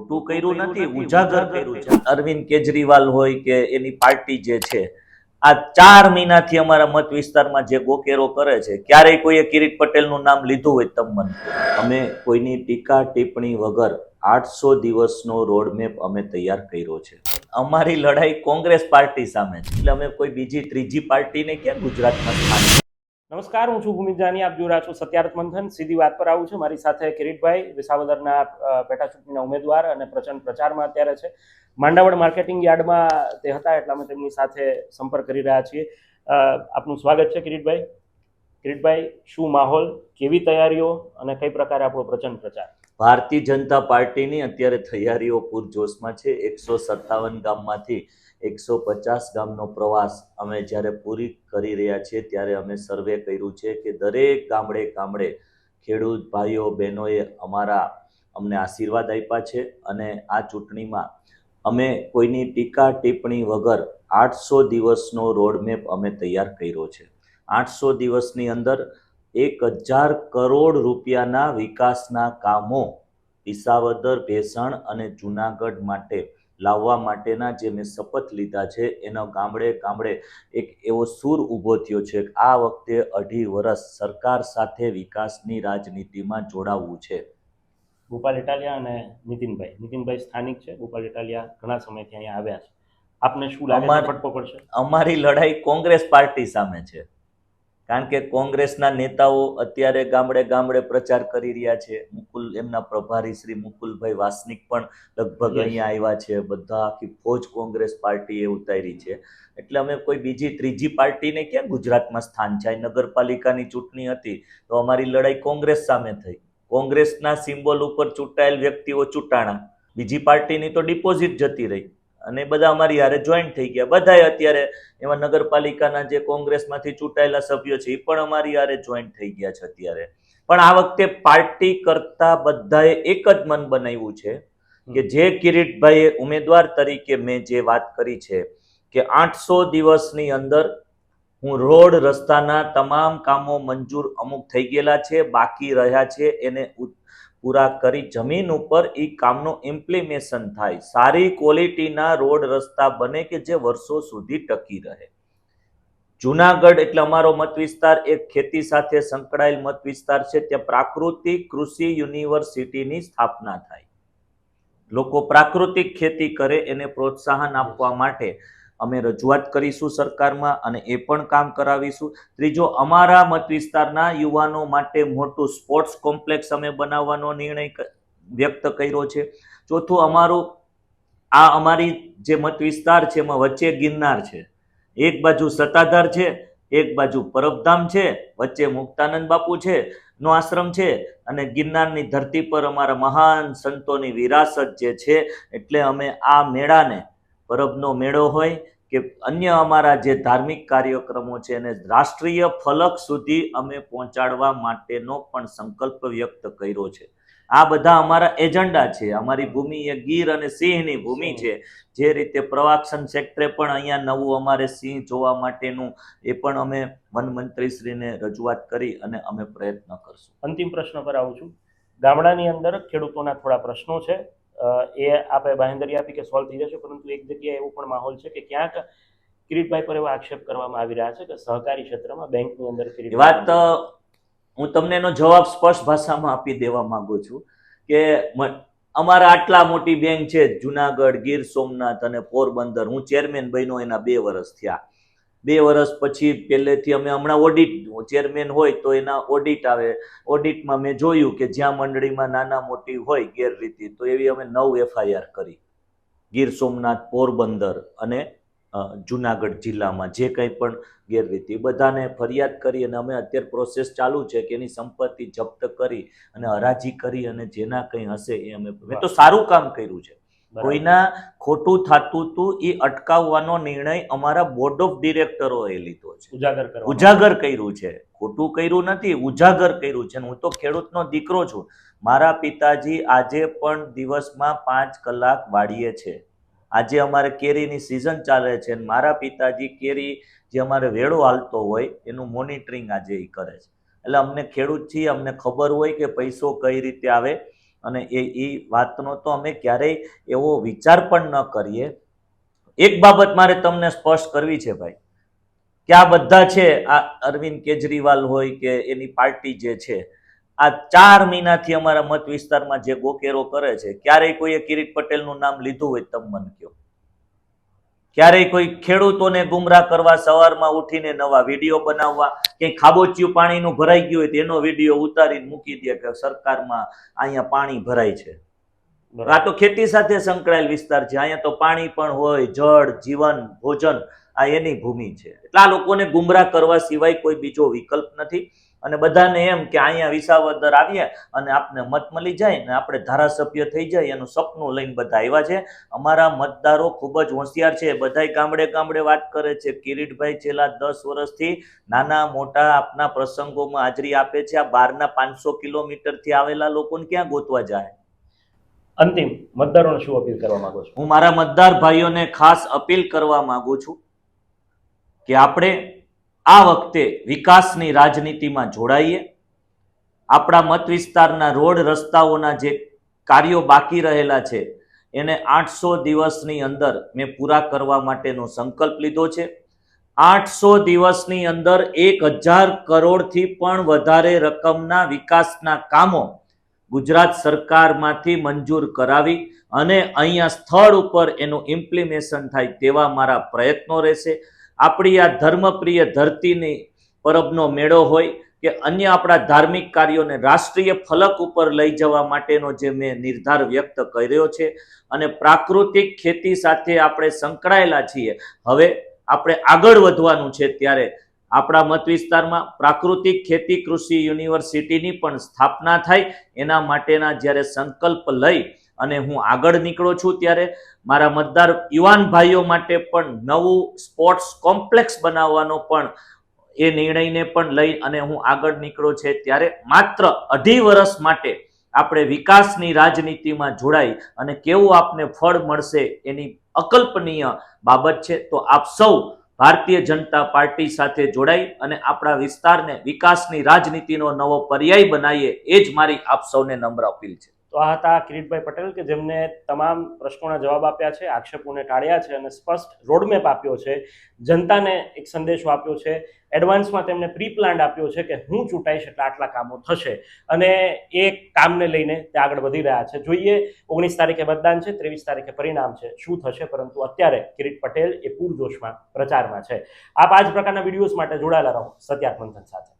ખોટું કર્યું નથી ઉજાગર કર્યું છે. અરવિંદ કેજરીવાલ હોય કે એની પાર્ટી જે છે આ ચાર મહિનાથી અમારા મત વિસ્તારમાં જે ગોકેરો કરે છે ક્યારેય કોઈએ કિરીટ પટેલનું નામ લીધું હોય તમને અમે કોઈની ટીકા ટિપ્પણી વગર આઠસો દિવસનો રોડમેપ અમે તૈયાર કર્યો છે. અમારી લડાઈ કોંગ્રેસ પાર્ટી સામે છે. એટલે અમે કોઈ બીજી ત્રીજી પાર્ટીને ક્યાં ગુજરાતમાં સ્થાન નમસ્કાર, હું છું ભૂમિત જાની, આપ જોઈ છો સત્યાર્થ મંથન સીધી વાત પર આવું છું. મારી સાથે કિરીટભાઈ વિસાવદરના પેટા ચૂંટણીના ઉમેદવાર અને પ્રચંડ પ્રચારમાં અત્યારે છે. માંડાવડ માર્કેટિંગ યાર્ડમાં તે હતા એટલે અમે તેમની સાથે સંપર્ક કરી રહ્યા છીએ. આપનું સ્વાગત છે કિરીટભાઈ. કિરીટભાઈ, શું માહોલ? કેવી તૈયારીઓ? અને કઈ પ્રકારે આપણો પ્રચંડ પ્રચાર? ભારતીય જનતા પાર્ટીની અત્યારે તૈયારીઓ પૂરજોશમાં છે. એકસો સત્તાવન ગામમાંથી એકસો પચાસ ગામનો પ્રવાસ અમે જ્યારે પૂરી કરી રહ્યા છીએ ત્યારે અમે સર્વે કર્યું છે કે દરેક ગામડે ગામડે ખેડૂત ભાઈઓ, બહેનોએ અમારા અમને આશીર્વાદ આપ્યા છે અને આ ચૂંટણીમાં અમે કોઈની ટીકા ટિપ્પણી વગર આઠસો દિવસનો રોડમેપ અમે તૈયાર કર્યો છે. આઠસો દિવસની અંદર એક હજાર કરોડ રૂપિયાના વિકાસના કામો ઈસાવદર ભેસણ અને જુનાગઢ માટે લાવવા માટેના જે મેં શપથ લીધા છે એનો ગામડે ગામડે એક એવો સૂર ઊભો થયો છે આ વખતે અઢી વર્ષ સરકાર સાથે વિકાસની રાજનીતિમાં જોડાવવું છે. ગોપાલ ઇટાલિયા અને નીતિનભાઈ. નીતિનભાઈ સ્થાનિક છે. ગોપાલ ઇટાલિયા ઘણા સમયથી અહીંયા આવ્યા છે. આપને શું લાગે પડશે? અમારી લડાઈ કોંગ્રેસ પાર્ટી સામે છે. કારણ કે કોંગ્રેસના નેતાઓ અત્યારે ગામડે ગામડે પ્રચાર કરી રહ્યા છે. મુકુલ એમના પ્રભારી શ્રી મુકુલભાઈ વાસનિક પણ લગભગ અહીંયા આવ્યા છે. બધા આખી ફોજ કોંગ્રેસ પાર્ટીએ ઉતારી છે. એટલે અમે કોઈ બીજી ત્રીજી પાર્ટીને ક્યાં ગુજરાતમાં સ્થાન છે? નગરપાલિકાની ચૂંટણી હતી તો અમારી લડાઈ કોંગ્રેસ સામે થઈ. કોંગ્રેસના સિમ્બોલ ઉપર ચૂંટાયેલ વ્યક્તિઓ ચૂંટાણા. બીજી પાર્ટીની તો ડિપોઝિટ જતી રહી. અને બધા અમારી હારે જોઈન્ટ થઈ ગયા. બધાએ અત્યારે એમાં નગરપાલિકાના જે કોંગ્રેસમાંથી ચૂંટાયેલા સભ્યો છે, એ પણ અમારી હારે જોઈન્ટ થઈ ગયા છે અત્યારે. પણ આ વખતે પાર્ટી કરતા બધાએ એક જ મન બનાવ્યું છે કે જે કિરીટભાઈએ ઉમેદવાર તરીકે મેં જે વાત કરી છે કે આઠસો દિવસની અંદર હું રોડ રસ્તાના તમામ કામો મંજૂર અમુક થઈ ગયેલા છે, બાકી રહ્યા છે, એને પૂરા કરી જમીન ઉપર એ કામનું ઇમ્પ્લિમેશન થાય. સારી ક્વોલિટીના રોડ રસ્તા બને કે જે વર્ષો સુધી ટકી રહે. જુનાગઢ એટલે અમારો મત વિસ્તાર એક ખેતી સાથે સંકળાયેલ મત વિસ્તાર છે ત્યાં પ્રાકૃતિક કૃષિ યુનિવર્સિટીની સ્થાપના થાય. લોકો પ્રાકૃતિક ખેતી કરે એને પ્રોત્સાહન આપવા માટે અમે રજૂઆત કરીશું સરકારમાં અને એ પણ કામ કરાવીશું. ત્રીજો, અમારા મત વિસ્તારના યુવાનો માટે મોટું સ્પોર્ટ્સ કોમ્પ્લેક્સ અમે બનાવવાનો નિર્ણય વ્યક્ત કર્યો છે. ચોથું, અમારું, આ અમારી જે મત વિસ્તાર છે એમાં વચ્ચે ગિરનાર છે. એક બાજુ સત્તાધાર છે, એક બાજુ પરબધામ છે, વચ્ચે મુક્તાનંદ બાપુ છે, નો આશ્રમ છે અને ગિરનારની ધરતી પર અમારા મહાન સંતોની વિરાસત જે છે, એટલે અમે આ મેળાને પરબનો મેળો હોય કે અન્ય અમારા જે ધાર્મિક કાર્યક્રમો છે એને રાષ્ટ્રીય ફલક સુધી અમે પહોંચાડવા માટેનો પણ સંકલ્પ વ્યક્ત કર્યો છે. આ બધા અમારા એજન્ડા છે. અમારી ભૂમિ એ ગીર અને સિંહની ભૂમિ છે. જે રીતે પ્રવાસન ક્ષેત્રે પણ અહીંયા નવું અમારે સિંહ જોવા માટેનું એ પણ અમે વનમંત્રીશ્રીને રજૂઆત કરી અને અમે પ્રયત્ન કરશું. અંતિમ પ્રશ્ન પર આવું છું. ગામડાની અંદર ખેડૂતોના થોડા પ્રશ્નો છે. એ આપણે બાંહેધરી આપી કે સોલ્વ થઈ જશે, પરંતુ એક જગ્યાએ એવો પણ માહોલ છે કે ક્યાંક કિરીટભાઈ પર એવા આક્ષેપ કરવામાં આવી રહ્યા છે કે સહકારી ક્ષેત્રમાં બેંકની અંદર વાત હું તમને એનો જવાબ સ્પષ્ટ ભાષામાં આપી દેવા માંગુ છું કે અમારા આટલા મોટી બેંક છે, જુનાગઢ, ગીર સોમનાથ અને પોરબંદર. હું ચેરમેન બન્યો એના બે વર્ષ થયા. બે વર્ષ પછી પહેલેથી અમે હમણાં ઓડિટ ચેરમેન હોય તો એના ઓડિટ આવે. ઓડિટમાં મેં જોયું કે જ્યાં મંડળીમાં નાના મોટી હોય ગેરરીતિ, તો એવી અમે નવ એફઆઈઆર કરી. ગીર સોમનાથ પોરબંદર અને જુનાગઢ જિલ્લામાં જે કંઈ પણ ગેરરીતિ. બધાને ફરિયાદ કરી અને અમે અત્યારે પ્રોસેસ ચાલુ છે કે એની સંપત્તિ જપ્ત કરી અને હરાજી કરી અને જેના કંઈ હશે એ અમે મેં તો સારું કામ કર્યું છે. કોઈના ખોટું થતું હતું એ અટકાવવાનો નિર્ણય અમારા બોર્ડ ઓફ ડિરેક્ટરોએ લીધો છે. ઉજાગર ઉજાગર કર્યું છે. ખોટું કર્યું નથી ઉજાગર કર્યું છે. હું તો ખેડૂતનો દીકરો છું. મારા પિતાજી આજે પણ દિવસમાં પાંચ કલાક વાડીએ છે. આજે અમારે કેરીની સિઝન ચાલે છે અને મારા પિતાજી કેરી જે અમારે વેળો હાલતો હોય એનું મોનિટરિંગ આજે એ કરે છે. એટલે અમને ખેડૂત છીએ અમને ખબર હોય કે પૈસો કઈ રીતે આવે. અને એ એ વાતનો તો અમે ક્યારેય એવો વિચાર પણ ન કરીએ. એક બાબત મારે તમને સ્પષ્ટ કરવી છે ભાઈ, કે આ બધા છે, આ અરવિંદ કેજરીવાલ હોય કે એની પાર્ટી જે છે, આ ચાર મહિનાથી અમારા મત વિસ્તારમાં જે ગોકેરો કરે છે, ક્યારેય કોઈએ કિરીટ પટેલનું નામ લીધું હોય તમે મને કહો ક્યારેય કોઈ ખેડૂતોને ગુમરાહ કરવા સવારમાં ઉઠીને નવા વીડિયો બનાવવા કે ખાબોચિયું પાણીનું ભરાઈ ગયું હોય તેનો વીડિયો ઉતારીને મૂકી દે કે સરકારમાં અહીંયા પાણી ભરાય છે. આ તો ખેતી સાથે સંકળાયેલ વિસ્તાર છે. અહીંયા તો પાણી પણ હોય જળ જીવન ભોજન આ એની ભૂમિ છે. એટલા આ લોકોને ગુમરાહ કરવા સિવાય કોઈ બીજો વિકલ્પ નથી. અને બધાને એમ કે અહીંયા વિસાવદર આવીએ અને આપને મત મળી જાય ને આપણે ધારાસભ્ય થઈ જાય એનું સપનું લઈને બધા આવ્યા છે. અમારા મતદારો ખૂબ જ હોશિયાર છે. બધાય ગામડે ગામડે વાત કરે છે. કિરીટભાઈ છેલ્લા દસ વર્ષથી નાના મોટા આપના પ્રસંગોમાં હાજરી આપે છે. આ બહારના પાંચસો કિલોમીટરથી આવેલા લોકોને ક્યાં ગોતવા જાય? અંતિમ મતદારોને શું અપીલ કરવા માંગો છો? હું મારા મતદાર ભાઈઓને ખાસ અપીલ કરવા માંગુ છું કે આપણે આ વખતે વિકાસની રાજનીતિમાં જોડાઈએ. આપણા મત વિસ્તારના રોડ રસ્તાઓના જે કાર્યો બાકી રહેલા છે, એને આઠસો દિવસની અંદર મેં પૂરા કરવા માટેનો સંકલ્પ લીધો છે. આઠસો દિવસની અંદર એક હજાર કરોડથી પણ વધારે રકમના વિકાસના કામો ગુજરાત સરકારમાંથી મંજૂર કરાવી અને અહીંયા સ્થળ ઉપર એનું ઇમ્પ્લિમેશન થાય તેવા મારા પ્રયત્નો રહેશે. આપણી આ ધર્મપ્રિય ધરતીની પરબનો મેળો હોય કે અન્ય આપણા ધાર્મિક કાર્યોને રાષ્ટ્રીય ફલક ઉપર લઈ જવા માટેનો જે મેં નિર્ધાર વ્યક્ત કર્યો છે અને પ્રાકૃતિક ખેતી સાથે આપણે સંકળાયેલા છીએ. હવે આપણે આગળ વધવાનું છે ત્યારે આપણા મત વિસ્તારમાં પ્રાકૃતિક ખેતી કૃષિ યુનિવર્સિટીની પણ સ્થાપના થાય એના માટેના જ્યારે સંકલ્પ લઈ અને હું આગળ નીકળો છું ત્યારે મારા મતદાર યુવાન ભાઈઓ માટે પણ નવું સ્પોર્ટ્સ કોમ્પ્લેક્સ બનાવવાનો પણ એ નિર્ણયને પણ લઈ અને હું આગળ નીકળો છે ત્યારે માત્ર અઢી વર્ષ માટે આપણે વિકાસની રાજનીતિમાં જોડાઈ અને કેવું આપને ફળ મળશે એની અકલ્પનીય બાબત છે, તો આપ સૌ ભારતીય જનતા પાર્ટી સાથે જોડાઈ અને આપણા વિસ્તારને વિકાસની રાજનીતિનો નવો પર્યાય બનાવીએ, એ જ મારી આપ સૌને નમ્ર અપીલ છે. તો આ હતા કિરીટભાઈ પટેલ કે જેમને તમામ પ્રશ્નોના જવાબ આપ્યા છે, આક્ષેપોને ટાળ્યા છે અને સ્પષ્ટ રોડમેપ આપ્યો છે, જનતાને એક સંદેશો આપ્યો છે એડવાન્સમાં તેમને પ્રી પ્લાન્ડ આપ્યો છે કે હું ચૂંટાઈશ એટલે આટલા કામો થશે. અને એ કામને લઈને તે આગળ વધી રહ્યા છે. જોઈએ, ઓગણીસ તારીખે મતદાન છે, ત્રેવીસ તારીખે પરિણામ છે, શું થશે? પરંતુ અત્યારે કિરીટ પટેલ એ પૂરજોશમાં પ્રચારમાં છે. આપ આ જ પ્રકારના વિડીયોઝ માટે જોડાયેલા રહો. સત્યાત્મંથન સાથે